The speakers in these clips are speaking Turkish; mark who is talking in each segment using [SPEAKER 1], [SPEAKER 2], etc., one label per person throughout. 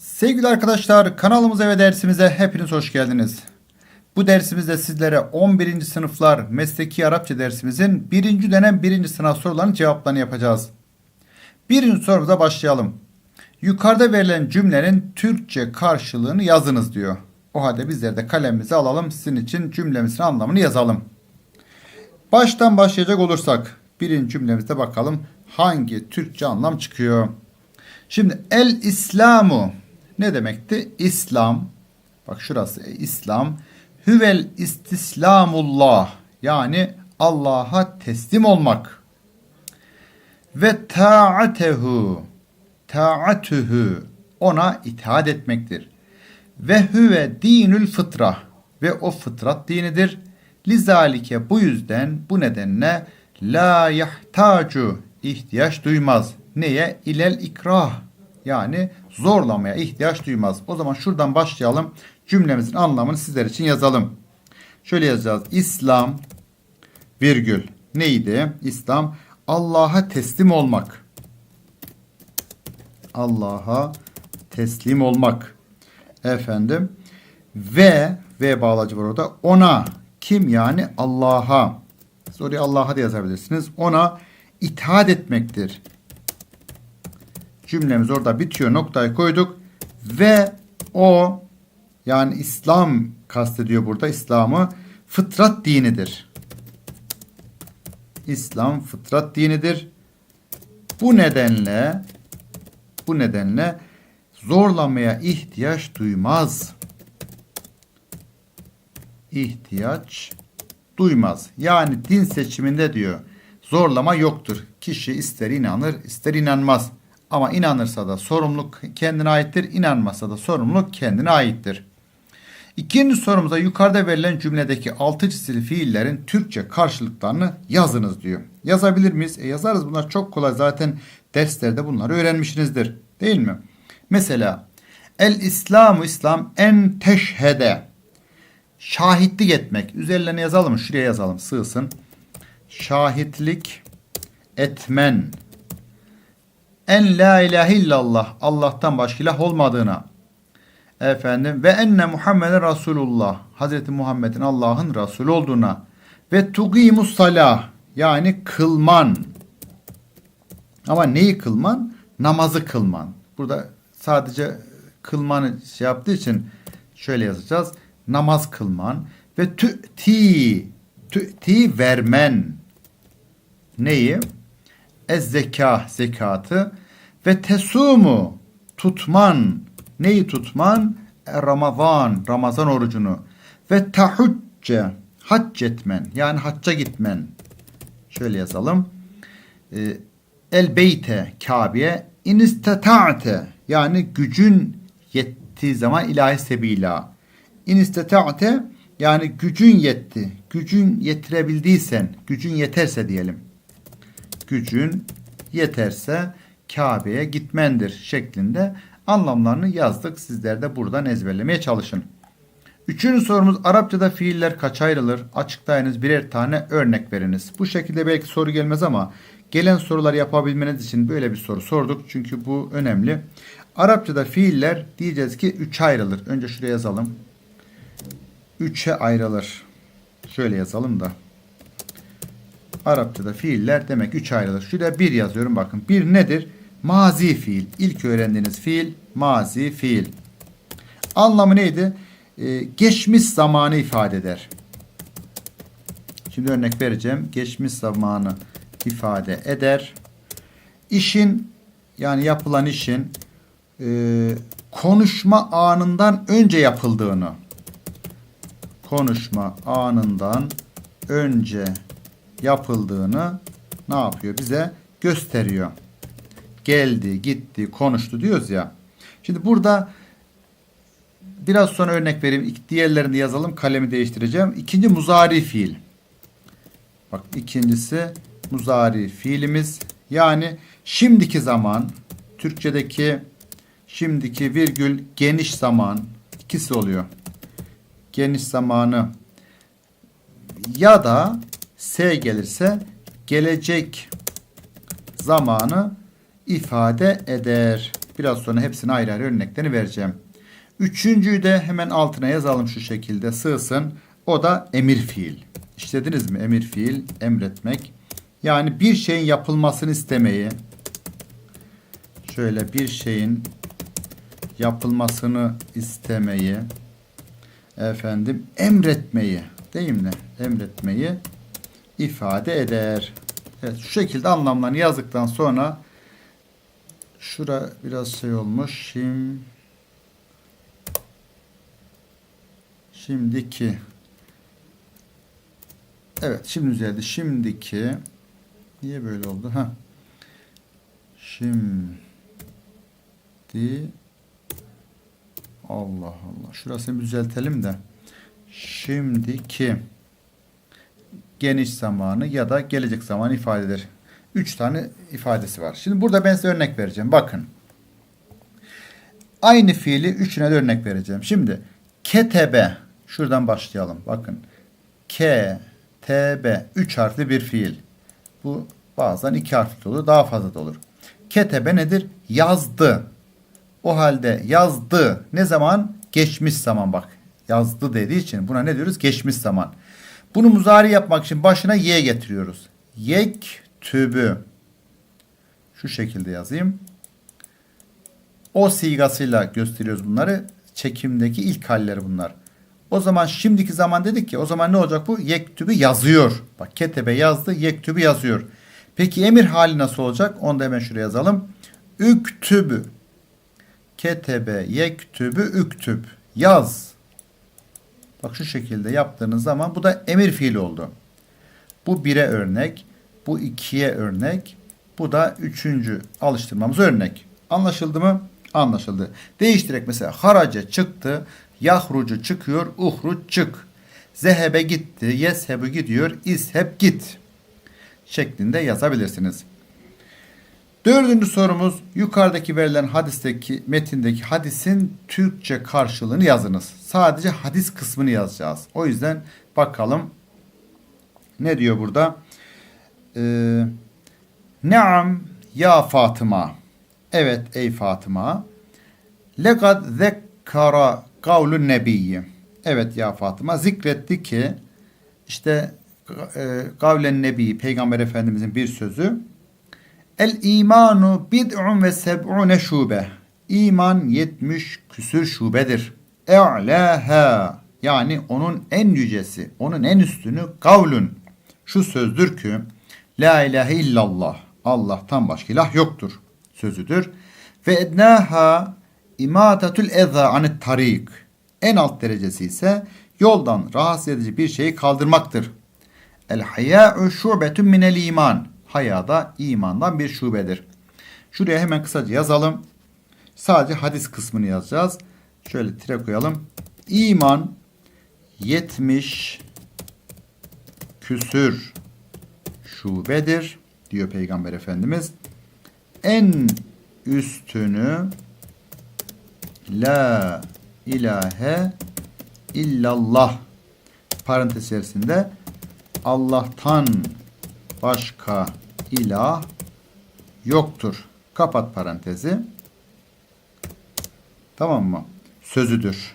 [SPEAKER 1] Sevgili arkadaşlar kanalımıza ve dersimize hepiniz hoş geldiniz. Bu dersimizde sizlere 11. sınıflar mesleki Arapça dersimizin 1. dönem 1. sınav sorularının cevaplarını yapacağız. Birinci sorumuza başlayalım. Yukarıda verilen cümlenin Türkçe karşılığını yazınız diyor. O halde bizler de kalemimizi alalım. Sizin için cümlemizin anlamını yazalım. Baştan başlayacak olursak birinci cümlemizde bakalım hangi Türkçe anlam çıkıyor. Şimdi el İslamu ne demekti? İslam. Bak şurası e, İslam. Hüvel istislamullah. Yani Allah'a teslim olmak. Ve ta'atehu. Ta'atuhu. Ona itaat etmektir. Ve hüve dinül fıtra. Ve o fıtrat dinidir. Lizalike bu yüzden bu nedenle la yahtacu ihtiyaç duymaz. Neye? İlel ikrah. Yani zorlamaya ihtiyaç duymaz. O zaman şuradan başlayalım. Cümlemizin anlamını sizler için yazalım. Şöyle yazacağız. İslam virgül neydi? İslam Allah'a teslim olmak. Allah'a teslim olmak. Efendim ve ve bağlacı var orada. Ona kim yani Allah'a. Siz Allah'a da yazabilirsiniz. Ona itaat etmektir. Cümlemiz orada bitiyor. Noktayı koyduk. Ve o yani İslam kastediyor burada İslam'ı fıtrat dinidir. İslam fıtrat dinidir. Bu nedenle bu nedenle zorlamaya ihtiyaç duymaz. İhtiyaç duymaz. Yani din seçiminde diyor zorlama yoktur. Kişi ister inanır ister inanmaz. Ama inanırsa da sorumluluk kendine aittir. İnanmazsa da sorumluluk kendine aittir. İkinci sorumuza yukarıda verilen cümledeki altı çizili fiillerin Türkçe karşılıklarını yazınız diyor. Yazabilir miyiz? E yazarız bunlar çok kolay zaten derslerde bunları öğrenmişsinizdir. Değil mi? Mesela El İslamu İslam en teşhede şahitlik etmek. Üzerlerine yazalım? Şuraya yazalım sığsın. Şahitlik etmen. En la ilahe illallah Allah'tan başka ilah olmadığına. Efendim ve enne Muhammeden Resulullah Hazreti Muhammed'in Allah'ın Resulü olduğuna ve tugimus salah yani kılman. Ama neyi kılman? Namazı kılman. Burada sadece kılmanı şey yaptığı için şöyle yazacağız. Namaz kılman ve tü'ti tü'ti vermen. Neyi? Ez zeka zekatı ve tesumu tutman. Neyi tutman? E, Ramazan, Ramazan orucunu. Ve tahucce, hac etmen. Yani hacca gitmen. Şöyle yazalım. E, El beyte, Kabe'ye. İnistata'te, yani gücün yettiği zaman ilahi sebila. İnistata'te, yani gücün yetti. Gücün yetirebildiysen, gücün yeterse diyelim. Gücün yeterse Kabe'ye gitmendir şeklinde anlamlarını yazdık. Sizler de buradan ezberlemeye çalışın. Üçüncü sorumuz Arapçada fiiller kaç ayrılır? Açıklayınız birer tane örnek veriniz. Bu şekilde belki soru gelmez ama gelen soruları yapabilmeniz için böyle bir soru sorduk. Çünkü bu önemli. Arapçada fiiller diyeceğiz ki 3 ayrılır. Önce şuraya yazalım. 3'e ayrılır. Şöyle yazalım da. Arapçada fiiller demek 3 ayrılır. Şuraya 1 yazıyorum bakın. 1 nedir? Mazi fiil. İlk öğrendiğiniz fiil mazi fiil. Anlamı neydi? Ee, geçmiş zamanı ifade eder. Şimdi örnek vereceğim. Geçmiş zamanı ifade eder. İşin yani yapılan işin e, konuşma anından önce yapıldığını konuşma anından önce yapıldığını ne yapıyor? Bize gösteriyor. Geldi, gitti, konuştu diyoruz ya. Şimdi burada biraz sonra örnek vereyim. Diğerlerini yazalım. Kalemi değiştireceğim. İkinci muzari fiil. Bak ikincisi muzari fiilimiz. Yani şimdiki zaman Türkçedeki şimdiki virgül geniş zaman ikisi oluyor. Geniş zamanı ya da S gelirse gelecek zamanı ifade eder. Biraz sonra hepsini ayrı ayrı örneklerini vereceğim. Üçüncüyü de hemen altına yazalım şu şekilde sığsın. O da emir fiil. İşlediniz mi? Emir fiil, emretmek. Yani bir şeyin yapılmasını istemeyi. Şöyle bir şeyin yapılmasını istemeyi. Efendim emretmeyi. Değil mi? Emretmeyi ifade eder. Evet şu şekilde anlamlarını yazdıktan sonra şura biraz şey olmuş. Şimdi Şimdiki Evet şimdi düzeldi. Şimdiki niye böyle oldu? Ha. Şimdi Allah Allah. Şurasını düzeltelim de. Şimdiki geniş zamanı ya da gelecek zamanı ifade eder. Üç tane ifadesi var. Şimdi burada ben size örnek vereceğim. Bakın. Aynı fiili üçüne de örnek vereceğim. Şimdi ketebe şuradan başlayalım. Bakın. K, T, B. Üç harfli bir fiil. Bu bazen iki harfli olur. Daha fazla da olur. Ketebe nedir? Yazdı. O halde yazdı. Ne zaman? Geçmiş zaman bak. Yazdı dediği için buna ne diyoruz? Geçmiş zaman. Bunu muzari yapmak için başına y getiriyoruz. Yek tübü. Şu şekilde yazayım. O sigasıyla gösteriyoruz bunları. Çekimdeki ilk halleri bunlar. O zaman şimdiki zaman dedik ki o zaman ne olacak bu? Yektübü yazıyor. Bak ketebe yazdı, yektübü yazıyor. Peki emir hali nasıl olacak? Onu da hemen şuraya yazalım. Üktübü. Ketebe, yektübü, üktüb. Yaz. Bak şu şekilde yaptığınız zaman bu da emir fiili oldu. Bu bire örnek. Bu ikiye örnek. Bu da üçüncü alıştırmamız örnek. Anlaşıldı mı? Anlaşıldı. Değiştirerek mesela haraca çıktı. Yahrucu çıkıyor. Uhruç çık. Zehebe gitti. Yeshebu gidiyor. İsheb git. Şeklinde yazabilirsiniz. Dördüncü sorumuz yukarıdaki verilen hadisteki metindeki hadisin Türkçe karşılığını yazınız. Sadece hadis kısmını yazacağız. O yüzden bakalım ne diyor burada? Ee, Naam ya Fatıma. Evet ey Fatıma. Lekad zekkara kavlun nebiyyi. Evet ya Fatıma zikretti ki işte e, kavlen nebi peygamber efendimizin bir sözü El imanu bid'un ve seb'une şube. İman 70 küsür şubedir. E'laha yani onun en yücesi, onun en üstünü kavlun. Şu sözdür ki La ilahe illallah. Allah'tan başka ilah yoktur. Sözüdür. Ve ednaha imatatul eza anit tarik. En alt derecesi ise yoldan rahatsız edici bir şeyi kaldırmaktır. El haya'u şubetun minel iman. Haya da imandan bir şubedir. Şuraya hemen kısaca yazalım. Sadece hadis kısmını yazacağız. Şöyle tire koyalım. İman 70 küsür şubedir diyor Peygamber Efendimiz. En üstünü la ilahe illallah parantez içerisinde Allah'tan başka ilah yoktur. Kapat parantezi. Tamam mı? Sözüdür.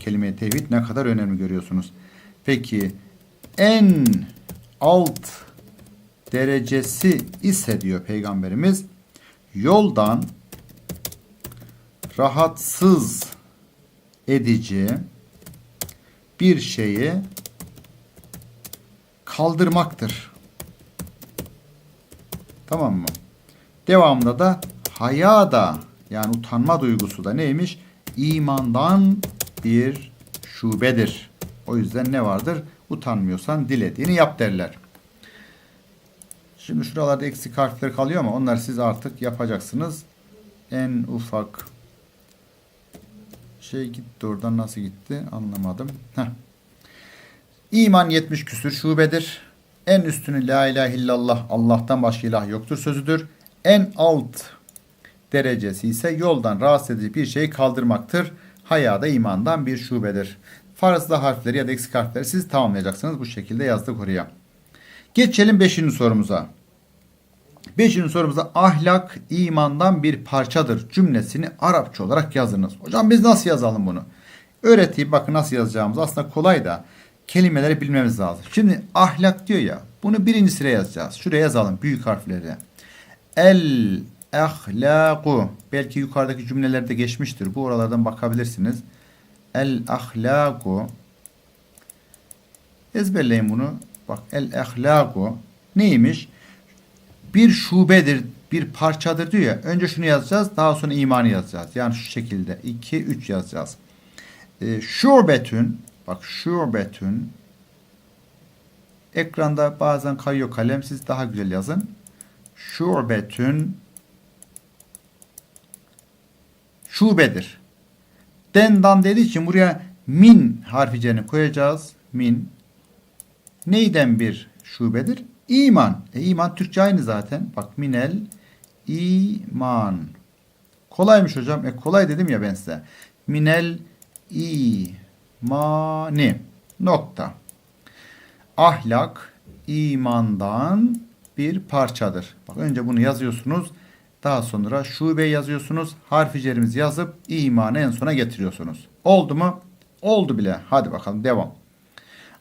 [SPEAKER 1] Kelime-i tevhid ne kadar önemli görüyorsunuz. Peki en alt derecesi ise diyor peygamberimiz yoldan rahatsız edici bir şeyi kaldırmaktır. Tamam mı? Devamında da haya da yani utanma duygusu da neymiş? İmandan bir şubedir. O yüzden ne vardır? Utanmıyorsan dilediğini yap derler. Şimdi şuralarda eksik harfler kalıyor ama onları siz artık yapacaksınız. En ufak şey gitti oradan nasıl gitti anlamadım. Heh. İman 70 küsür şubedir. En üstünü la ilahe illallah Allah'tan başka ilah yoktur sözüdür. En alt derecesi ise yoldan rahatsız edici bir şeyi kaldırmaktır. Hayada imandan bir şubedir. Farzda harfleri ya da eksik harfleri siz tamamlayacaksınız. Bu şekilde yazdık oraya. Geçelim 5. sorumuza. Beşinci sorumuzda ahlak imandan bir parçadır cümlesini Arapça olarak yazınız. Hocam biz nasıl yazalım bunu? Öğreteyim bakın nasıl yazacağımız aslında kolay da kelimeleri bilmemiz lazım. Şimdi ahlak diyor ya bunu birinci sıraya yazacağız. Şuraya yazalım büyük harfleri. El ahlaku belki yukarıdaki cümlelerde geçmiştir. Bu oralardan bakabilirsiniz. El ahlaku ezberleyin bunu. Bak el ahlaku neymiş? Bir şubedir, bir parçadır diyor ya. Önce şunu yazacağız, daha sonra imanı yazacağız. Yani şu şekilde 2 3 yazacağız. E, şubetün bak şubetün ekranda bazen kayıyor kalem siz daha güzel yazın. Şubetün şubedir. Dendan dediği için buraya min harficini koyacağız. Min. Neyden bir şubedir? İman. E, iman Türkçe aynı zaten. Bak minel iman. Kolaymış hocam. E, kolay dedim ya ben size. Minel imani. Nokta. Ahlak imandan bir parçadır. Bak önce bunu yazıyorsunuz. Daha sonra şube yazıyorsunuz. Harfi cerimizi yazıp imanı en sona getiriyorsunuz. Oldu mu? Oldu bile. Hadi bakalım devam.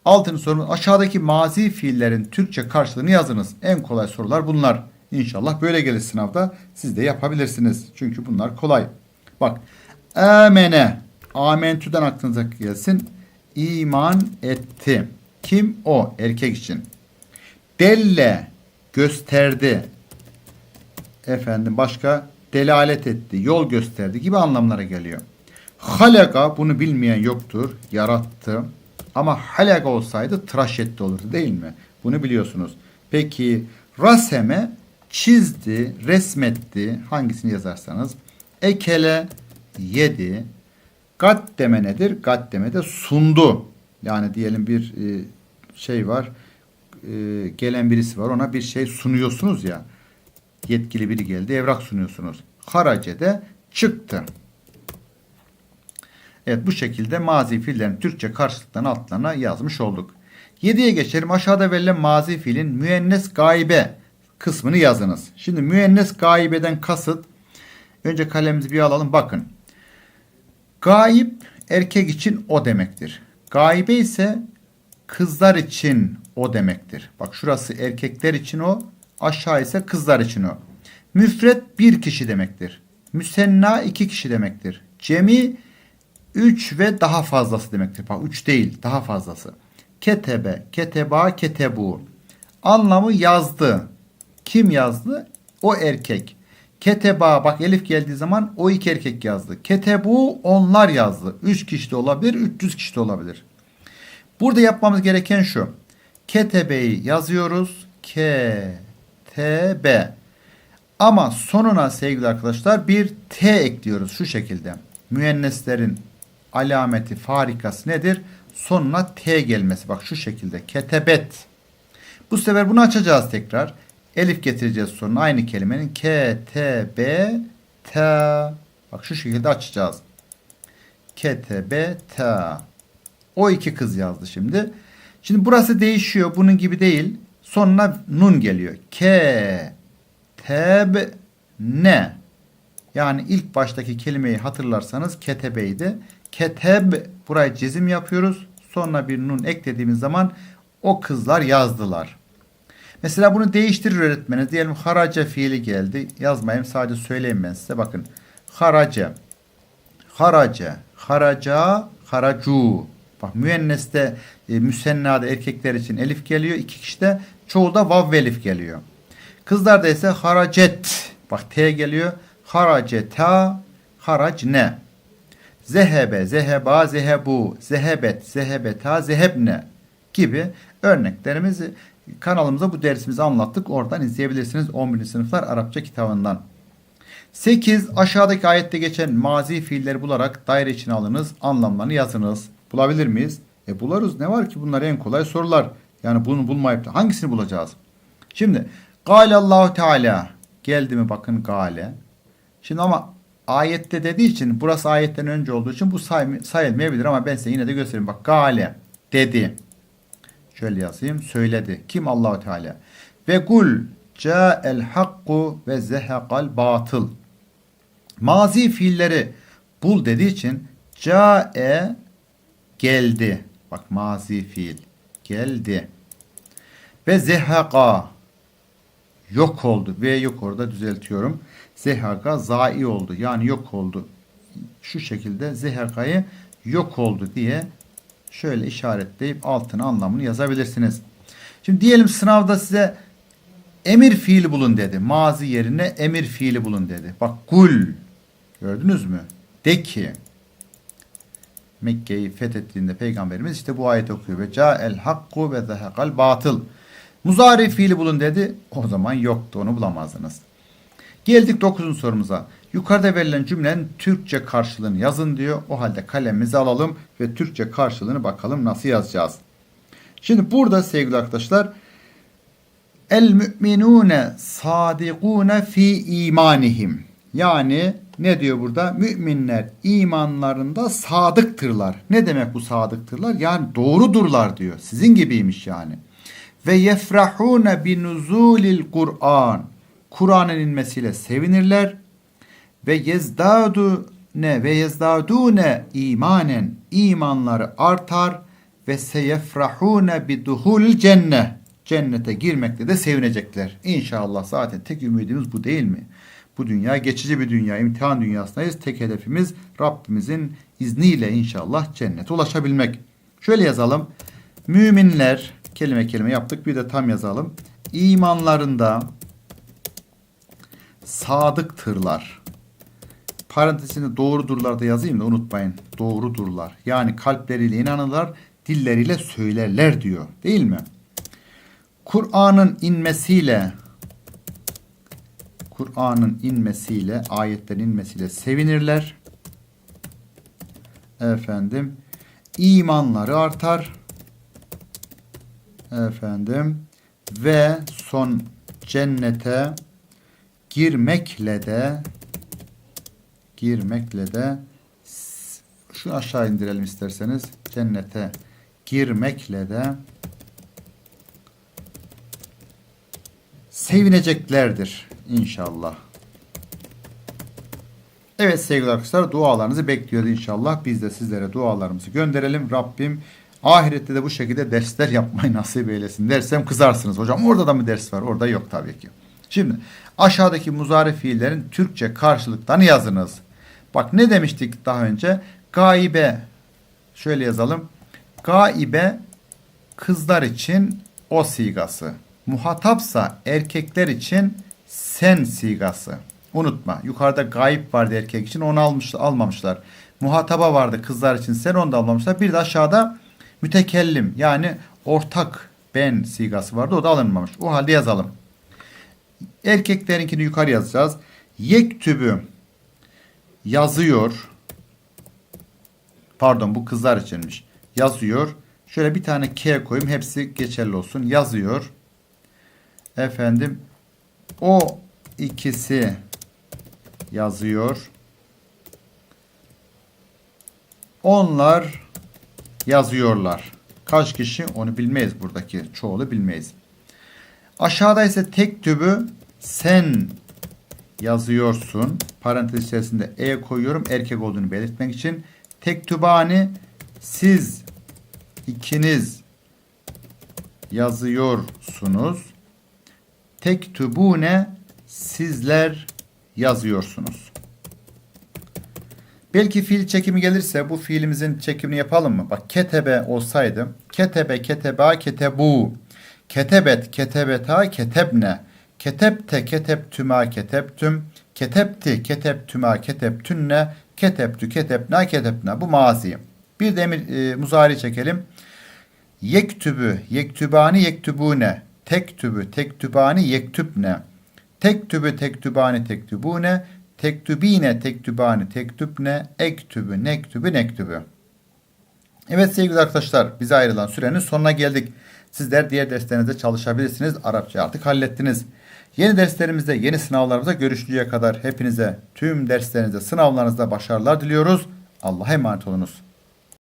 [SPEAKER 1] Altıncı sorumuz aşağıdaki mazi fiillerin Türkçe karşılığını yazınız. En kolay sorular bunlar. İnşallah böyle gelir sınavda. Siz de yapabilirsiniz. Çünkü bunlar kolay. Bak. Amene. Amentüden aklınıza gelsin. İman etti. Kim? O. Erkek için. Delle. Gösterdi. Efendim başka? Delalet etti. Yol gösterdi gibi anlamlara geliyor. Halaka bunu bilmeyen yoktur. Yarattı. Ama halaka olsaydı tıraş etti olurdu değil mi? Bunu biliyorsunuz. Peki raseme çizdi, resmetti. Hangisini yazarsanız. Ekele yedi. Gaddeme nedir? Gaddeme de sundu. Yani diyelim bir e, şey var. E, gelen birisi var. Ona bir şey sunuyorsunuz ya. Yetkili biri geldi. Evrak sunuyorsunuz. Harace de çıktı. Evet bu şekilde mazi fiillerin Türkçe karşılıklarını altlarına yazmış olduk. 7'ye geçelim. Aşağıda verilen mazi fiilin müennes gaibe kısmını yazınız. Şimdi müennes gaibeden kasıt önce kalemimizi bir alalım bakın. Gaib erkek için o demektir. Gaibe ise kızlar için o demektir. Bak şurası erkekler için o, aşağı ise kızlar için o. Müfret bir kişi demektir. Müsenna iki kişi demektir. Cemi 3 ve daha fazlası demektir. Bak 3 değil daha fazlası. Ketebe, keteba, ketebu. Anlamı yazdı. Kim yazdı? O erkek. Keteba bak elif geldiği zaman o iki erkek yazdı. Ketebu onlar yazdı. 3 kişi de olabilir, 300 kişi de olabilir. Burada yapmamız gereken şu. Ketebe'yi yazıyoruz. Ketebe. Ama sonuna sevgili arkadaşlar bir T ekliyoruz şu şekilde. Müenneslerin alameti farikası nedir? Sonuna T gelmesi. Bak şu şekilde. Ketebet. Bu sefer bunu açacağız tekrar. Elif getireceğiz sonuna. Aynı kelimenin K, T, B, T. Bak şu şekilde açacağız. Ketebe, T. O iki kız yazdı şimdi. Şimdi burası değişiyor. Bunun gibi değil. Sonuna nun geliyor. K, teb, ne. Yani ilk baştaki kelimeyi hatırlarsanız ketebeydi. Keteb buraya cezim yapıyoruz. Sonra bir nun eklediğimiz zaman o kızlar yazdılar. Mesela bunu değiştirir öğretmeniz. Diyelim haraca fiili geldi. Yazmayayım sadece söyleyeyim ben size. Bakın. Haraca. Haraca. Haraca. Haracu. Bak müenneste e, müsennada erkekler için elif geliyor. iki kişide çoğu da vav ve elif geliyor. Kızlarda ise haracet. Bak T geliyor. Haraceta. Haracne. Zehebe, zeheba, zehebu, zehebet, zehebeta, zehebne gibi örneklerimizi kanalımıza bu dersimizi anlattık. Oradan izleyebilirsiniz 11. sınıflar Arapça kitabından. 8. Aşağıdaki ayette geçen mazi fiilleri bularak daire içine alınız. Anlamlarını yazınız. Bulabilir miyiz? E bularız. Ne var ki bunlar en kolay sorular. Yani bunu bulmayıp da hangisini bulacağız? Şimdi Gale Allahu Teala geldi mi bakın gale. Şimdi ama ayette dediği için burası ayetten önce olduğu için bu say sayılmayabilir ama ben size yine de göstereyim. Bak gale dedi. Şöyle yazayım. Söyledi. Kim Allahu Teala? Ve kul Ca'el hakku ve zehekal batıl. Mazi fiilleri bul dediği için ca'e geldi. Bak mazi fiil geldi. Ve zehaka yok oldu. V yok orada düzeltiyorum. Zehaka zai oldu. Yani yok oldu. Şu şekilde zehakayı yok oldu diye şöyle işaretleyip altına anlamını yazabilirsiniz. Şimdi diyelim sınavda size emir fiili bulun dedi. Mazi yerine emir fiili bulun dedi. Bak kul gördünüz mü? De ki Mekke'yi fethettiğinde peygamberimiz işte bu ayet okuyor ve ca'el hakku ve zehekal batıl. Muzari fiili bulun dedi. O zaman yoktu onu bulamazdınız. Geldik 9. sorumuza. Yukarıda verilen cümlenin Türkçe karşılığını yazın diyor. O halde kalemimizi alalım ve Türkçe karşılığını bakalım nasıl yazacağız. Şimdi burada sevgili arkadaşlar El müminune sadikune fi imanihim. Yani ne diyor burada? Müminler imanlarında sadıktırlar. Ne demek bu sadıktırlar? Yani doğrudurlar diyor. Sizin gibiymiş yani. Ve yefrahune bi nuzulil Kur'an. Kur'an'ın inmesiyle sevinirler. Ve yezdadu ne ve yezdadune imanen imanları artar ve seyefrahune bi duhulil cenne cennete girmekte de sevinecekler. İnşallah zaten tek ümidimiz bu değil mi? Bu dünya geçici bir dünya, imtihan dünyasındayız. Tek hedefimiz Rabbimizin izniyle inşallah cennete ulaşabilmek. Şöyle yazalım. Müminler kelime kelime yaptık. Bir de tam yazalım. İmanlarında sadıktırlar. Parantezinde doğrudurlar da yazayım da unutmayın. Doğrudurlar. Yani kalpleriyle inanırlar, dilleriyle söylerler diyor. Değil mi? Kur'an'ın inmesiyle Kur'an'ın inmesiyle, ayetlerin inmesiyle sevinirler. Efendim, imanları artar. Efendim ve son cennete girmekle de girmekle de şu aşağı indirelim isterseniz cennete girmekle de sevineceklerdir inşallah. Evet sevgili arkadaşlar dualarınızı bekliyoruz inşallah. Biz de sizlere dualarımızı gönderelim. Rabbim ahirette de bu şekilde dersler yapmayı nasip eylesin dersem kızarsınız. Hocam orada da mı ders var? Orada yok tabii ki. Şimdi aşağıdaki muzari fiillerin Türkçe karşılıklarını yazınız. Bak ne demiştik daha önce? Gaibe şöyle yazalım. Gaibe kızlar için o sigası. Muhatapsa erkekler için sen sigası. Unutma. Yukarıda gayip vardı erkek için onu almış, almamışlar. Muhataba vardı kızlar için sen onu da almamışlar. Bir de aşağıda mütekellim yani ortak ben sigası vardı o da alınmamış. O halde yazalım. Erkeklerinkini yukarı yazacağız. Yektübü yazıyor. Pardon bu kızlar içinmiş. Yazıyor. Şöyle bir tane K koyayım. Hepsi geçerli olsun. Yazıyor. Efendim o ikisi yazıyor. Onlar yazıyorlar. Kaç kişi onu bilmeyiz buradaki. Çoğulu bilmeyiz. Aşağıda ise tek tübü sen yazıyorsun. Parantez içerisinde e koyuyorum. Erkek olduğunu belirtmek için. Tek tübani siz ikiniz yazıyorsunuz. Tek tübune sizler yazıyorsunuz. Belki fiil çekimi gelirse bu fiilimizin çekimini yapalım mı? Bak ketebe olsaydı ketebe keteba ketebu ketebet ketebeta ketebne ketebte ketebtüma ketebtüm ketebti ketebtüma ketebtünne ketebtü ketebna ketebna bu mazi. Bir de emir, e, muzari çekelim. Yektübü yektübani yektübune tektübü tektübani yektübne tektübü tektübani tektübune tektübine tektübani tektübne ektübü nektübü nektübü. Evet sevgili arkadaşlar bize ayrılan sürenin sonuna geldik. Sizler diğer derslerinizde çalışabilirsiniz. Arapça artık hallettiniz. Yeni derslerimizde, yeni sınavlarımızda görüşünceye kadar hepinize tüm derslerinizde, sınavlarınızda başarılar diliyoruz. Allah'a emanet olunuz.